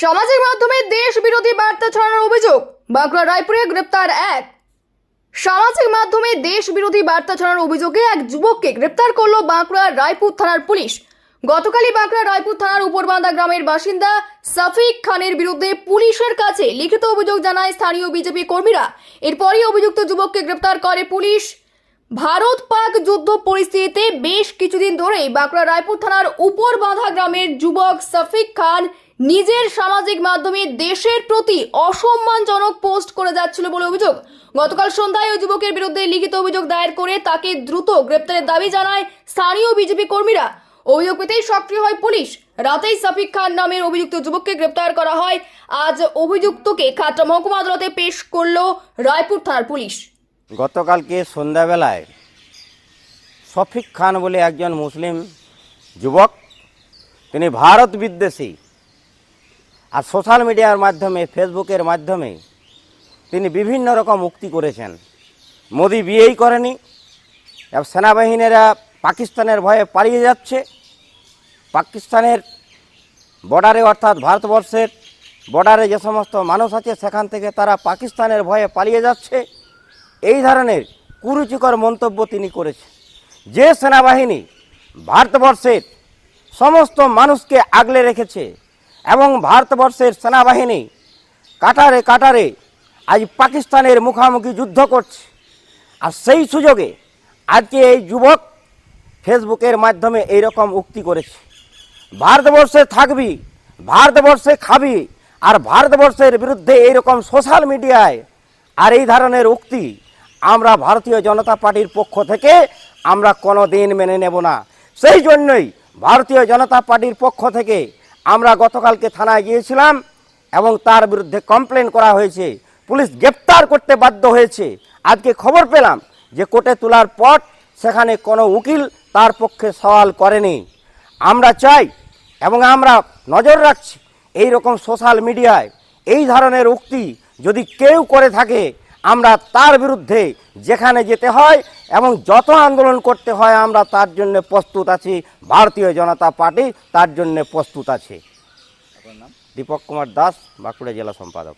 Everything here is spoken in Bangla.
সামাজিক মাধ্যমে দেশ বিরোধী বার্তা ছড়ানোর অভিযোগ। বাঁকুড়া রায়পুরে গ্রেপ্তার এক। সামাজিক মাধ্যমে দেশ বিরোধী বার্তা ছড়ানোর অভিযোগে এক যুবককে গ্রেপ্তার করল বাঁকুড়া রায়পুর থানার পুলিশ। গতকালই বাঁকুড়া রায়পুর থানার উপরবান্দা গ্রামের বাসিন্দা সাফিক খানের বিরুদ্ধে পুলিশের কাছে লিখিত অভিযোগ জানায় স্থানীয় বিজেপি কর্মীরা। এরপরই অভিযুক্ত যুবককে গ্রেপ্তার করে পুলিশ। ভারত পাক যুদ্ধ পরিস্থিতিতে বেশ কিছুদিন ধরেই বাঁকুড়া রায়পুর থানার উপর বাঁধা গ্রামের যুবক সফিক খান নিজের সামাজিক মাধ্যমে দেশের প্রতি অসম্মানজনক পোস্ট করে যাচ্ছিল বলে অভিযোগ। গতকাল সন্ধ্যায় ওই যুবকের বিরুদ্ধে লিখিত অভিযোগ দায়ের করে তাকে দ্রুত গ্রেপ্তারের দাবি জানায় স্থানীয় বিজেপি কর্মীরা। অভিযোগ পেতেই সক্রিয় হয় পুলিশ। রাতেই সফিক খান নামের অভিযুক্ত যুবককে গ্রেপ্তার করা হয়। আজ অভিযুক্তকে খাতড়া মহকুমা আদালতে পেশ করল রায়পুর থানার পুলিশ। গতকালকে সন্ধ্যাবেলায় শফিক খান বলে একজন মুসলিম যুবক, তিনি ভারত বিদ্বেষী আর সোশ্যাল মিডিয়ার মাধ্যমে, ফেসবুকের মাধ্যমে তিনি বিভিন্ন রকম উক্তি করেছেন। মোদি বিয়েই করেনি, এবং সেনাবাহিনীরা পাকিস্তানের ভয়ে পালিয়ে যাচ্ছে। পাকিস্তানের বর্ডারে অর্থাৎ ভারতবর্ষের বর্ডারে যে সমস্ত মানুষ আছে, সেখান থেকে তারা পাকিস্তানের ভয়ে পালিয়ে যাচ্ছে। এই ধরনের কুরুচিকর মন্তব্য তিনি করেছেন। যে সেনাবাহিনী ভারতবর্ষের সমস্ত মানুষকে আগলে রেখেছে এবং ভারতবর্ষের সেনাবাহিনী কাটারে কাটারে আজ পাকিস্তানের মুখামুখি যুদ্ধ করছে, আর সেই সুযোগে আজকে এই যুবক ফেসবুকের মাধ্যমে এই রকম উক্তি করেছে। ভারতবর্ষে থাকবি, ভারতবর্ষে খাবি, আর ভারতবর্ষের বিরুদ্ধে এইরকম সোশ্যাল মিডিয়ায় আর এই ধরনের উক্তি আমরা ভারতীয় জনতা পার্টির পক্ষ থেকে আমরা কোনো দিন মেনে নেব না। সেই জন্যই ভারতীয় জনতা পার্টির পক্ষ থেকে আমরা গতকালকে থানায় গিয়েছিলাম এবং তার বিরুদ্ধে কমপ্লেন করা হয়েছে। পুলিশ গ্রেপ্তার করতে বাধ্য হয়েছে। আজকে খবর পেলাম যে কোর্টে তোলার পর সেখানে কোনো উকিল তার পক্ষে সওয়াল করেনি। আমরা চাই এবং আমরা নজর রাখছি এই রকম সোশ্যাল মিডিয়ায় এই ধরনের উক্তি যদি কেউ করে থাকে আমরা তার বিরুদ্ধে যেখানে যেতে হয় এবং যত আন্দোলন করতে হয় আমরা তার জন্য প্রস্তুত আছি। ভারতীয় জনতা পার্টি তার জন্য প্রস্তুত আছে। দীপক কুমার দাস বাঁকুড়া জেলা সম্পাদক।